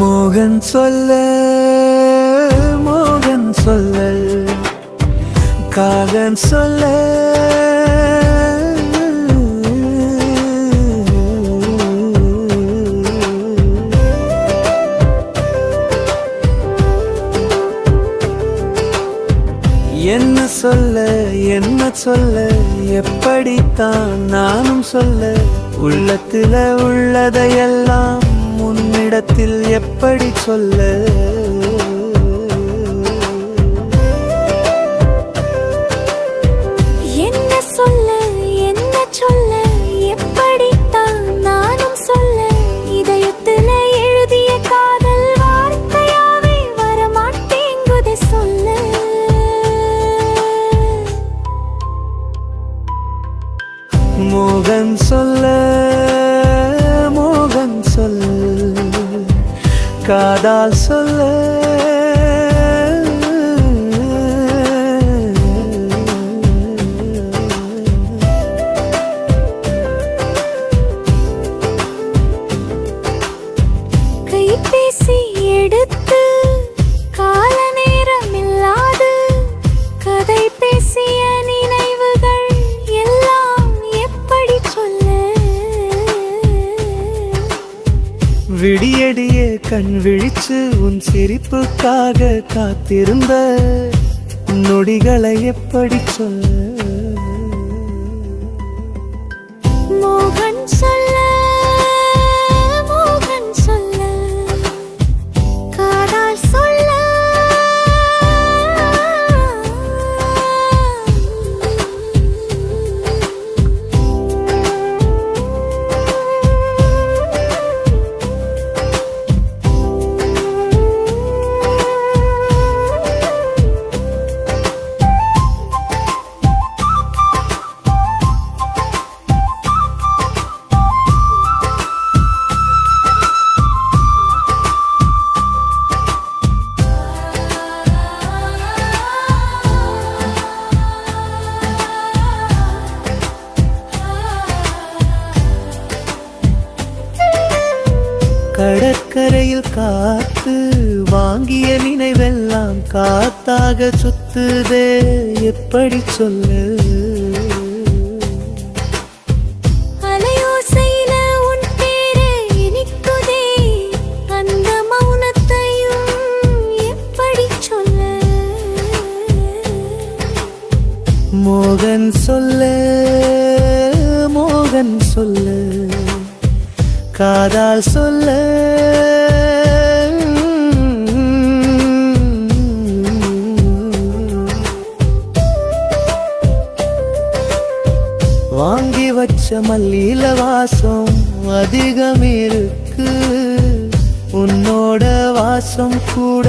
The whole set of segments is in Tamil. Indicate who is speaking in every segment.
Speaker 1: மோகன் சொல்ல மோகன் சொல்லல் காகன் சொல்ல. என்ன சொல்ல என்ன சொல்ல எப்படித்தான் நானும் சொல்ல. உள்ளத்துல உள்ளதையெல்லாம் உன்னிடத்தில் எப்படி சொல்ல?
Speaker 2: காதால் சொல்ல.
Speaker 1: விடியடியே கண் விழிச்சு உன் சிரிப்புக்காக காத்திருந்த நொடிகளை எப்படி சொல்ல
Speaker 2: மோகன் சொல்ல
Speaker 1: கடற்கரையில் காத்து வாங்கிய நினைவெல்லாம் காத்தாக சுத்துதே எப்படி சொல்ல? மோகன் சொல்ல மோகன் சொல்ல. காதால் சொல்ல. வாங்கி வச்ச மல்லியில வாசம் அதிகம் இருக்கு. உன்னோட வாசம் கூட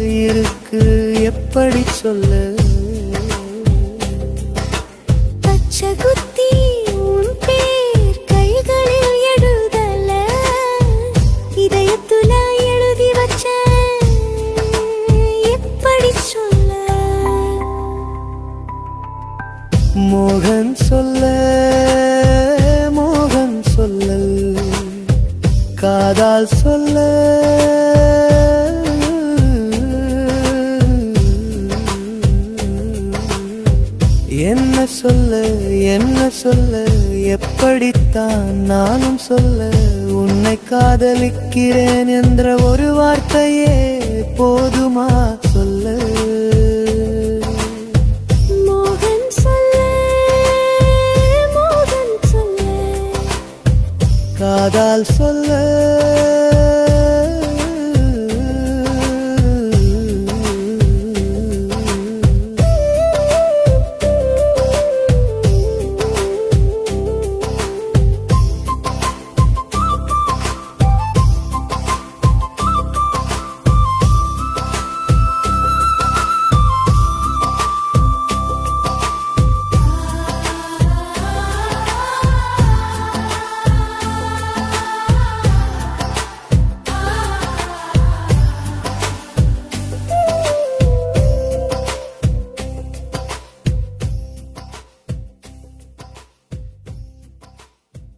Speaker 1: இருக்கு. எப்படி சொல்லு மோகன் சொல்ல மோகன் சொல்லல். காதால் சொல்ல. என்ன சொல்ல என்ன சொல்ல எப்படித்தான் நானும் சொல்ல உன்னை காதலிக்கிறேன் என்ற ஒரு வார்த்தையே போதுமா? காதால் சொல்ல